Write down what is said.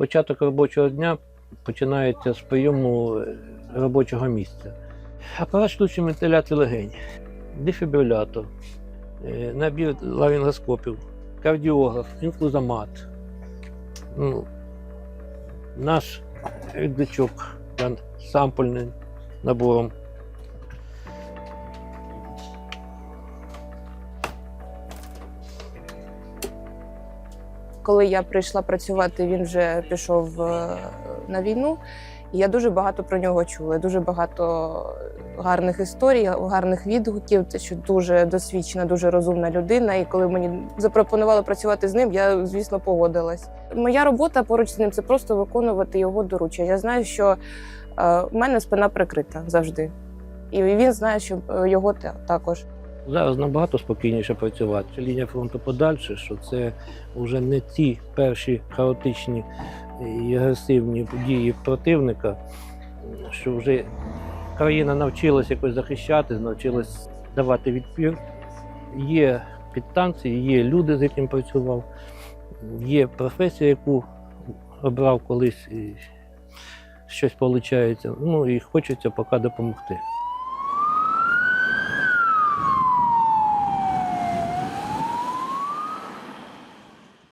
Початок робочого дня починається з прийому е, робочого місця. Апарат штучної вентиляції легень, дефібрилятор, е, набір ларингоскопів, кардіограф, інфузомат. Ну, наш рюкзачок сампульним набором. Коли я прийшла працювати, він вже пішов е, на війну. І я дуже багато про нього чула. Дуже багато гарних історій, гарних відгуків. Це що дуже досвідчена, дуже розумна людина. І коли мені запропонували працювати з ним, я звісно погодилась. Моя робота поруч з ним це просто виконувати його доручення. Я знаю, що е, в мене спина прикрита завжди, і він знає, що е, його та- також. Зараз набагато спокійніше працювати. Лінія фронту подальше, що це вже не ті перші хаотичні і агресивні дії противника, що вже країна навчилась якось захищати, навчилась давати відпір. Є підстанції, є люди, з яким працював, є професія, яку обрав колись, і щось виходить. Ну і хочеться поки допомогти.